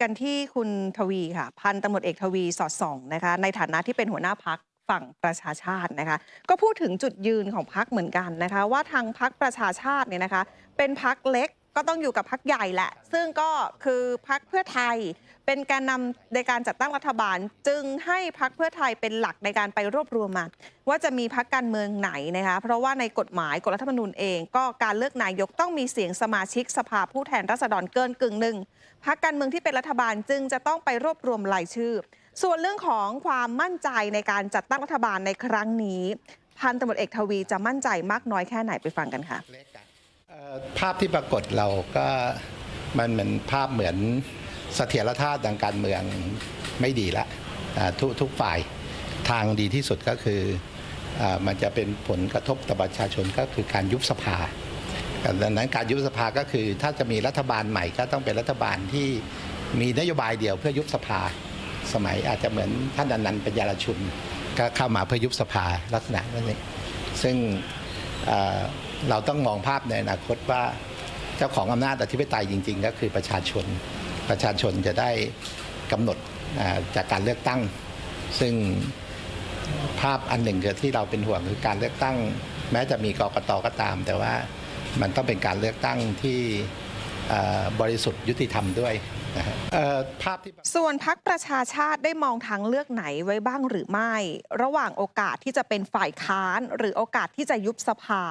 กันที่คุณทวีค่ะ พันตำรวจเอกทวีสอดส่องนะคะ ในฐานะที่เป็นหัวหน้าพักฝั่งประชาชาตินะคะ ก็พูดถึงจุดยืนของพักเหมือนกันนะคะ ว่าทางพักประชาชาติเนี่ยนะคะ เป็นพักเล็กก็ต้องอยู่กับพักใหญ่แหละ ซึ่งก็คือพักเพื่อไทย เป็นการนำในการจัดตั้งรัฐบาล จึงให้พักเพื่อไทยเป็นหลักในการไปรวบรวมมา ว่าจะมีพักการเมืองไหนนะคะเพราะว่าในกฎหมายกฎรัฐธรรมนูญเอง ก็การเลือกนายกต้องมีเสียงสมาชิกสภาผู้แทนราษฎรเกินกึ่งหนึ่งพักการเมืองที่เป็นรัฐบาลจึงจะต้องไปรวบรวมรายชื่อ ส่วนเรื่องของความมั่นใจในการจัดตั้งรัฐบาลในครั้งนี้ พันตำรวจเอกทวีจะมั่นใจมากน้อยแค่ไหนไปฟังกันค่ะเอ่อภาพที่ปรากฏเราก็มันเหมือนภาพเหมือน เสถียรภาพทางการเมืองไม่ดีละทุกทุกฝ่ายทางดีที่สุดก็คืออมันจะเป็นผลกระทบต่อประชาชนก็คือการยุบสภาดังนั้นการยุบสภาก็คือ ถ้าจะมีรัฐบาลใหม่ก็ต้องเป็นรัฐบาลที่มีนโยบายเดียวเพื่อยุบสภา สมัยอาจจะเหมือนท่านอนันต์ปัญญารชุนก็เข้ามาเพื่อยุบสภาลักษณะนั้นเองซึ่งเอ่อเราต้องมองภาพในอนาคตว่าเจ้าของอำนาจอธิปไตยจริง ๆ ก็คือประชาชน ประชาชนจะได้กำหนดจากการเลือกตั้ง ซึ่งภาพอันหนึ่งคือที่เราเป็นห่วงคือการเลือกตั้ง แม้จะมีกกตก็ตาม แต่ว่ามันต้องเป็นการเลือกตั้งที่บริสุทธิ์ยุติธรรมด้วยภาพที่ส่วนพักประชาชาติได้มองทางเลือกไหนไว้บ้างหรือไม่ ระหว่างโอกาสที่จะเป็นฝ่ายค้าน หรือโอกาสที่จะยุบสภา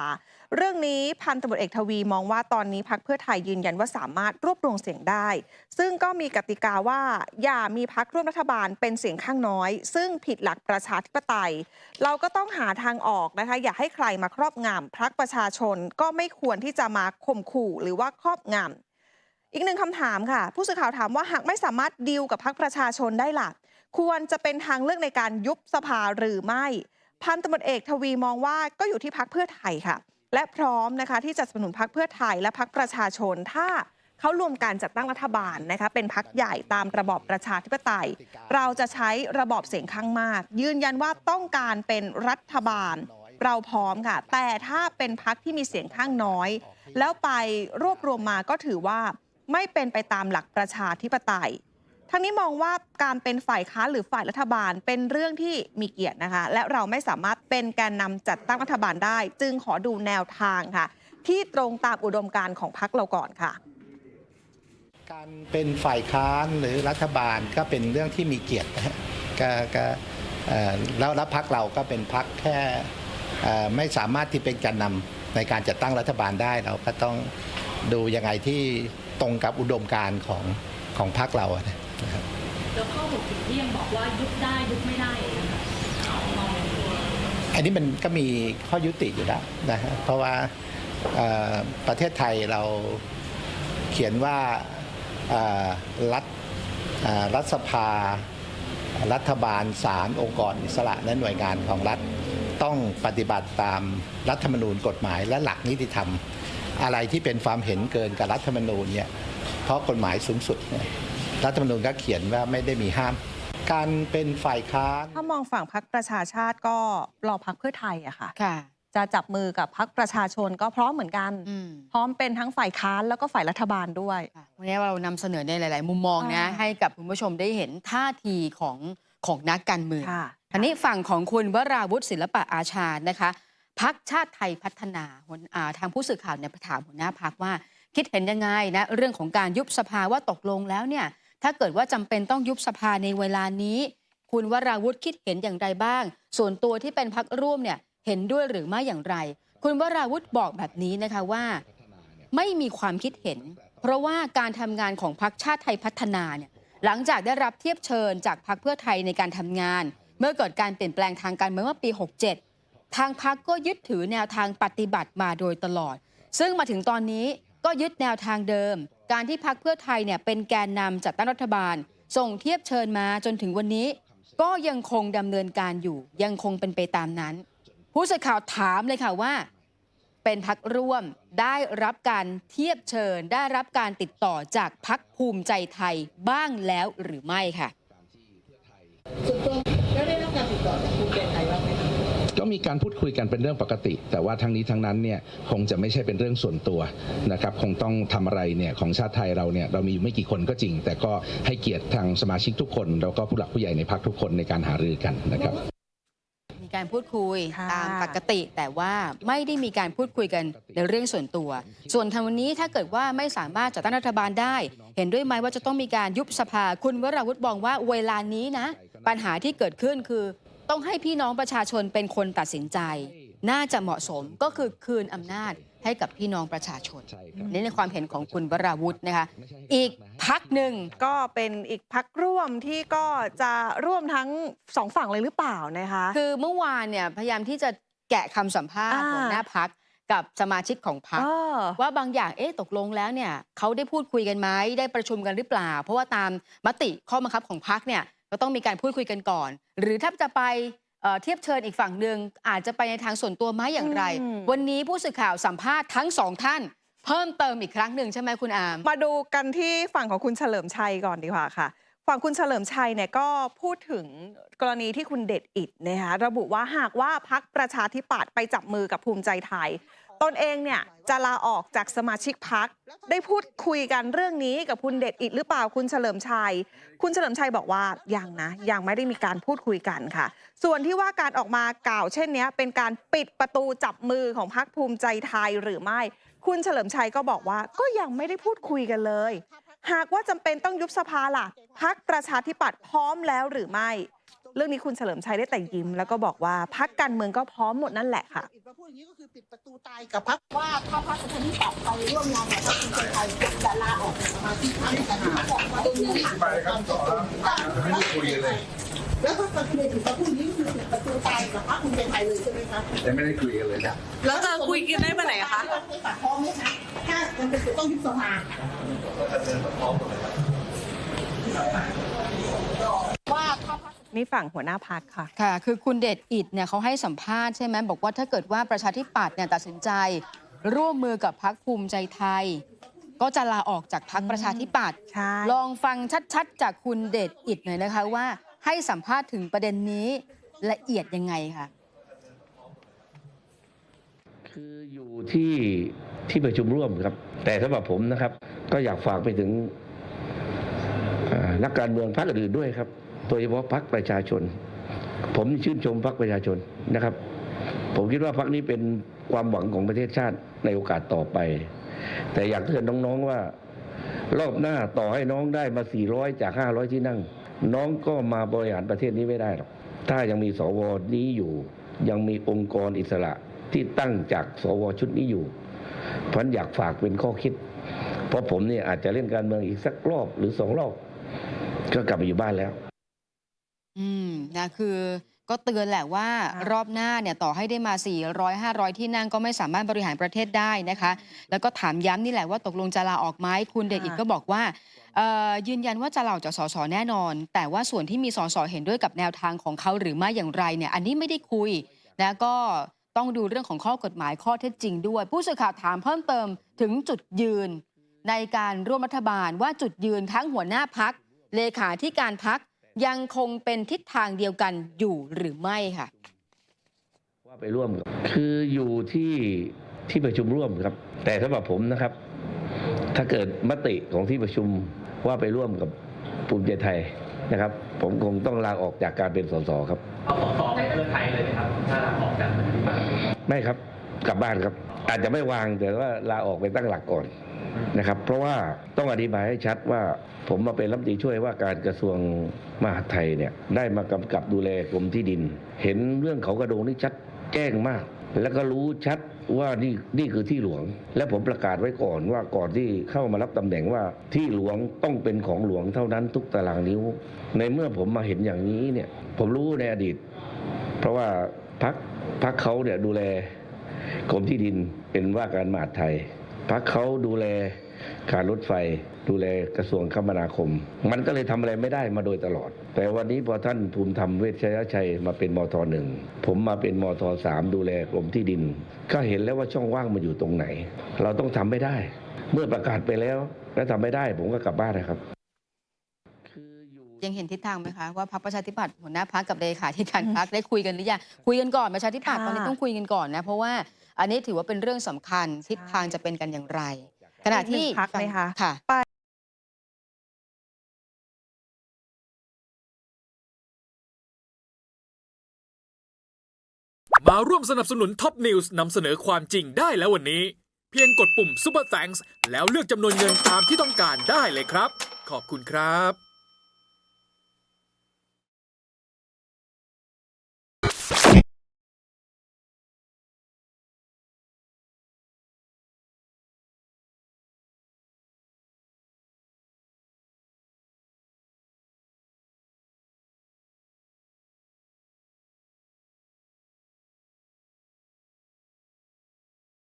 เรื่องนี้พันตำรวจเอกทวีมองว่าตอนนี้พักเพื่อไทยยืนยันว่าสามารถรวบรวมเสียงได้ ซึ่งก็มีกติกาว่าอย่ามีพักร่วมรัฐบาลเป็นเสียงข้างน้อย ซึ่งผิดหลักประชาธิปไตย เราก็ต้องหาทางออกนะคะอย่าให้ใครมาครอบงำพักประชาชนก็ไม่ควรที่จะมาข่มขู่หรือว่าครอบงำอีกหนึ่งคำถามค่ะ ผู้สื่อข่าวถามว่าหากไม่สามารถดีลกับพรรคประชาชนได้ล่ะควรจะเป็นทางเลือกในการยุบสภาหรือไม่ พันตำรวจเอกทวีมองว่าก็อยู่ที่พักเพื่อไทยค่ะ และพร้อมนะคะที่จะสนับสนุนพักเพื่อไทยและพักประชาชนถ้าเขารวมการจัดตั้งรัฐบาลนะคะเป็นพักใหญ่ตามระบอบประชาธิปไตย เราจะใช้ระบอบเสียงข้างมาก ยืนยันว่าต้องการเป็นรัฐบาล เราพร้อมค่ะ แต่ถ้าเป็นพักที่มีเสียงข้างน้อย แล้วไปรวบรวมมาก็ถือว่าไม่เป็นไปตามหลักประชาธิปไตย ทั้งนี้มองว่าการเป็นฝ่ายค้านหรือฝ่ายรัฐบาลเป็นเรื่องที่มีเกียรตินะคะ และเราไม่สามารถเป็นแกนนำจัดตั้งรัฐบาลได้ จึงขอดูแนวทางค่ะ ที่ตรงตามอุดมการณ์ของพรรคเราก่อนค่ะ การเป็นฝ่ายค้านหรือรัฐบาลก็เป็นเรื่องที่มีเกียรติก็ก็แล้วแล้วพักเราก็เป็นพักแค่ไม่สามารถที่เป็นแกนนำในการจัดตั้งรัฐบาลได้เราก็ต้องดูยังไงที่ตรงกับอุดมการณ์ของของพักเราอะ นะครับแล้วข้อหกสิบที่ยังบอกว่ายุบได้ยุบไม่ได้อย่างเงี้ยค่ะมองอันนี้มันก็มีข้อยุติอยู่แล้วนะฮะเพราะว่าเอ่อประเทศไทยเราเขียนว่าเอ่อรัฐเอ่อรัฐสภา รัฐบาลศาลองค์กรอิสระและหน่วยงานของรัฐต้องปฏิบัติตามรัฐธรรมนูญกฎหมายและหลักนิติธรรม อะไรที่เป็นความเห็นเกินกับรัฐธรรมนูญเนี่ยเพราะกฎหมายสูงสุดเนี่ย รัฐธรรมนูญก็เขียนว่าไม่ได้มีห้าม การเป็นฝ่ายค้านถ้ามองฝั่งพรรคประชาชาติก็รอพรรคเพื่อไทยอะค่ะ ค่ะ จะจับมือกับพรรคประชาชนก็พร้อมเหมือนกัน อืมพร้อมเป็นทั้งฝ่ายค้านแล้วก็ฝ่ายรัฐบาลด้วย ค่ะวันนี้เรานำเสนอในหลาย ๆ มุมมองนะ อ่า ให้กับคุณผู้ชมได้เห็นท่าทีของของนักการเมืองค่ะ อันนี้ฝั่งของคุณวราวุฒิศิลปะอาชานะคะพักชาติไทยพัฒนาหัวอ่าทางผู้สื่อข่าวเนี่ยถามหัวหน้าพักว่า คิดเห็นยังไงนะเรื่องของการยุบสภาว่าตกลงแล้วเนี่ย ถ้าเกิดว่าจำเป็นต้องยุบสภาในเวลานี้ คุณวราวุฒิคิดเห็นอย่างไรบ้าง ส่วนตัวที่เป็นพักร่วมเนี่ยเห็นด้วยหรือไม่อย่างไร คุณวราวุฒิบอกแบบนี้นะคะว่า ไม่มีความคิดเห็น เพราะว่าการทำงานของพรรคชาติไทยพัฒนาเนี่ยหลังจากได้รับเทียบเชิญจากพรรคเพื่อไทยในการทำงาน เมื่อเกิดการเปลี่ยนแปลงทางการเมืองเมื่อปี 67 ทางพรรคก็ยึดถือแนวทางปฏิบัติมาโดยตลอด ซึ่งมาถึงตอนนี้ก็ยึดแนวทางเดิม การที่พรรคเพื่อไทยเนี่ยเป็นแกนนำจัดตั้งรัฐบาล ส่งเทียบเชิญมาจนถึงวันนี้ ก็ยังคงดำเนินการอยู่ ยังคงเป็นไปตามนั้น ผู้สื่อข่าวถามเลยค่ะว่า เป็นพักร่วมได้รับการเทียบเชิญ ได้รับการติดต่อจากพักภูมิใจไทยบ้างแล้วหรือไม่ค่ะส่วนตัวได้รับการติดต่อจากภูมิใจไทยบ้าง มครับก็มีการพูดคุยกันเป็นเรื่องปกติ แต่ว่าทั้งนี้ทั้งนั้นเนี่ยคงจะไม่ใช่เป็นเรื่องส่วนตัวนะครับคงต้องทำอะไรเนี่ยของชาติไทยเราเนี่ยเรามีอยู่ไม่กี่คนก็จริง แต่ก็ให้เกียรติทางสมาชิกทุกคน แล้วก็ผู้หลักผู้ใหญ่ในพักทุกคนในการหารือกันนะครับมีการพูดคุยค่ะตามปกติ แต่ว่าไม่ได้มีการพูดคุยกันในเรื่องส่วนตัว ส่วนทางวันนี้ถ้าเกิดว่าไม่สามารถจัดตั้งรัฐบาลได้ เห็นด้วยไหมว่าจะต้องมีการยุบสภาคุณวราวุฒิบอกว่าเวลานี้นะ ปัญหาที่เกิดขึ้นคือ ต้องให้พี่น้องประชาชนเป็นคนตัดสินใจ น่าจะเหมาะสมก็คือคืนอำนาจให้กับพี่น้องประชาชนใช่ครับนี่ในความเห็นของคุณวราวุฒินะคะ อีกพักหนึ่งก็เป็นอีกพักร่วมที่ก็จะร่วมทั้งสองฝั่งเลยหรือเปล่านะคะ คือเมื่อวานเนี่ยพยายามที่จะแกะคำสัมภาษณ์อ่าหัวหน้าพักกับสมาชิกของพักเออว่าบางอย่างเอ๊ะตกลงแล้วเนี่ยเขาได้พูดคุยกันไหมได้ประชุมกันหรือเปล่า เพราะว่าตามมติข้อบังคับของพักเนี่ย ก็ต้องมีการพูดคุยกันก่อน หรือถ้าจะไปเอ่อเทียบเชิญอีกฝั่งหนึ่งอาจจะไปในทางส่วนตัวไหมอย่างไรอืมวันนี้ผู้สื่อข่าวสัมภาษณ์ทั้งสองท่าน เพิ่มเติมอีกครั้งหนึ่งใช่ไหมคุณอาม มาดูกันที่ฝั่งของคุณเฉลิมชัยก่อนดีกว่าค่ะ ฝั่งคุณเฉลิมชัยเนี่ยก็พูดถึงกรณีที่คุณเดชอิดนะคะระบุว่าหากว่าพักประชาธิปัตย์ไปจับมือกับภูมิใจไทย ตนเองเนี่ยจะลาออกจากสมาชิกพัก ได้พูดคุยกันเรื่องนี้กับคุณเดชอิดหรือเปล่าคุณเฉลิมชัย คุณเฉลิมชัยบอกว่ายังนะ ยังไม่ได้มีการพูดคุยกันค่ะ ส่วนที่ว่าการออกมากล่าวเช่นนี้เป็นการปิดประตูจับมือของพักภูมิใจไทยหรือไม่ คุณเฉลิมชัยก็บอกว่าก็ยังไม่ได้พูดคุยกันเลย หากว่าจำเป็นต้องยุบสภาล่ะพักประชาธิปัตย์พร้อมแล้วหรือไม่ เรื่องนี้คุณเฉลิมชัยได้แต่ยิ้ม แล้วก็บอกว่าพักการเมืองก็พร้อมหมดนั่นแหละค่ะมาพูดอย่างนี้ก็คือปิดประตูตายกับพรรคว่าถ้าพรรคประชาธิปัตย์ไปร่วมงานกับพรรคภูมิใจไทยจะลาออกจากสมาชิกพรรคแต่ที่เขาบอกว่าตรงนี้ไปครับต่อไม่ได้คุยเลยแล้วถ้าประเด็นถึงมาพูดอย่างนี้ก็คือปิดประตูตายกับพรรคภูมิใจไทยเลยใช่ไหมคะยังไม่ได้คุยกันเลยนะแล้วจะคุยกันได้เมื่อไหร่คะตัดพ้องไหมคะถ้ามันเป็นต้องยุบสภาว่าถ้าพรรค นี่ฝั่งหัวหน้าพักค่ะ ค่ะ คือคุณเดชอิดเนี่ยเขาให้สัมภาษณ์ใช่ไหมบอกว่าถ้าเกิดว่าประชาธิปัตย์เนี่ยตัดสินใจ ร่วมมือกับพักภูมิใจไทย ก็จะลาออกจากพักประชาธิปัตย์ใช่ ลองฟังชัดๆ จากคุณเดชอิดหน่อยนะคะว่าให้สัมภาษณ์ถึงประเด็นนี้ละเอียดยังไงคะคืออยู่ที่ที่ประชุมร่วมครับ แต่สำหรับผมนะครับ ก็อยากฝากไปถึงเอ่อนักการเมืองพรรคอื่นๆด้วยครับ โดยเฉพาะพรรคประชาชน ผมชื่นชมพรรคประชาชนนะครับ ผมคิดว่าพรรคนี้เป็นความหวังของประเทศชาติในโอกาสต่อไป แต่อยากเตือนน้องๆว่ารอบหน้าต่อให้น้องได้มา 400 จาก 500 ที่นั่ง น้องก็มาบริหารประเทศนี้ไม่ได้หรอกถ้ายังมีสวนี้อยู่ ยังมีองค์กรอิสระที่ตั้งจากสวชุดนี้อยู่เพราะฉะนั้นอยากฝากเป็นข้อคิด เพราะผมเนี่ยอาจจะเล่นการเมืองอีกสักรอบหรือสองรอบ ก็กลับไปอยู่บ้านแล้ว อืมนะคือก็เตือนแหละว่ารอบหน้าเนี่ยต่อให้ได้มา 400 500 ที่นั่งก็ไม่สามารถบริหารประเทศได้นะคะ แล้วก็ถามย้ำนี่แหละว่าตกลงจะลาออกไหมคุณเดชอิดก็บอกว่าเอ่อยืนยันว่าจะลาออกจากสสแน่นอน แต่ว่าส่วนที่มีสสเห็นด้วยกับแนวทางของเขาหรือไม่อย่างไรเนี่ยอันนี้ไม่ได้คุยนะก็ต้องดูเรื่องของข้อกฎหมายข้อเท็จจริงด้วย ผู้สื่อข่าวถามเพิ่มเติมถึงจุดยืน ในการร่วมรัฐบาลว่าจุดยืนทั้งหัวหน้าพักเลขาที่การพัก ยังคงเป็นทิศทางเดียวกันอยู่หรือไม่ค่ะ ว่าไปร่วมกับคืออยู่ที่ที่ประชุมร่วมครับ แต่สำหรับผมนะครับ ถ้าเกิดมติของที่ประชุมว่าไปร่วมกับภูมิใจไทยนะครับ ผมคงต้องลาออกจากการเป็นสสครับเอาสอสอไปเพื่อไทยเลยไหมครับถ้าลาออกจากปฏิบัติไม่ครับ กลับบ้านครับ อาจจะไม่วางแต่ว่าลาออกไปตั้งหลักก่อนนะครับ เพราะว่าต้องอธิบายให้ชัดว่าผมมาเป็นรัฐมนตรีช่วยว่าการกระทรวงมหาดไทยเนี่ยได้มากำกับดูแลกรมที่ดิน เห็นเรื่องเขากระโดงนี่ชัดแจ้งมาก แล้วก็รู้ชัดว่านี่นี่คือที่หลวง และผมประกาศไว้ก่อนว่าก่อนที่เข้ามารับตำแหน่งว่าที่หลวงต้องเป็นของหลวงเท่านั้นทุกตารางนิ้ว ในเมื่อผมมาเห็นอย่างนี้เนี่ยผมรู้ในอดีต เพราะว่าพักพักเขาเนี่ยดูแล กรมที่ดินเป็นว่าการมหาดไทยพักเขาดูแลการรถไฟ ดูแลกระทรวงคมนาคม มันก็เลยทำอะไรไม่ได้มาโดยตลอด แต่วันนี้พอท่านภูมิธรรมเวชยชัยมาเป็นมทหนึ่งผมมาเป็นมทสามดูแลกรมที่ดิน ก็เห็นแล้วว่าช่องว่างมันอยู่ตรงไหน เราต้องทำไม่ได้ เมื่อประกาศไปแล้ว แล้วทำไม่ได้ ผมก็กลับบ้านนะครับ ยังเห็นทิศทางไหมคะว่าพรรคประชาธิปัตย์หัวหน้าพักกับเลขาธิการพักได้คุยกันหรือยังคุยกันก่อนประชาธิปัตย์ค่ะตอนนี้ต้องคุยกันก่อนนะเพราะว่าอันนี้ถือว่าเป็นเรื่องสำคัญทิศทางจะเป็นกันอย่างไร ขณะที่อีกหนึ่งพรรคไหมคะค่ะมาร่วมสนับสนุนท็อปนิวส์นำเสนอความจริงได้แล้ววันนี้ เพียงกดปุ่ม Super Thanks แล้วเลือกจำนวนเงินตามที่ต้องการได้เลยครับ ขอบคุณครับ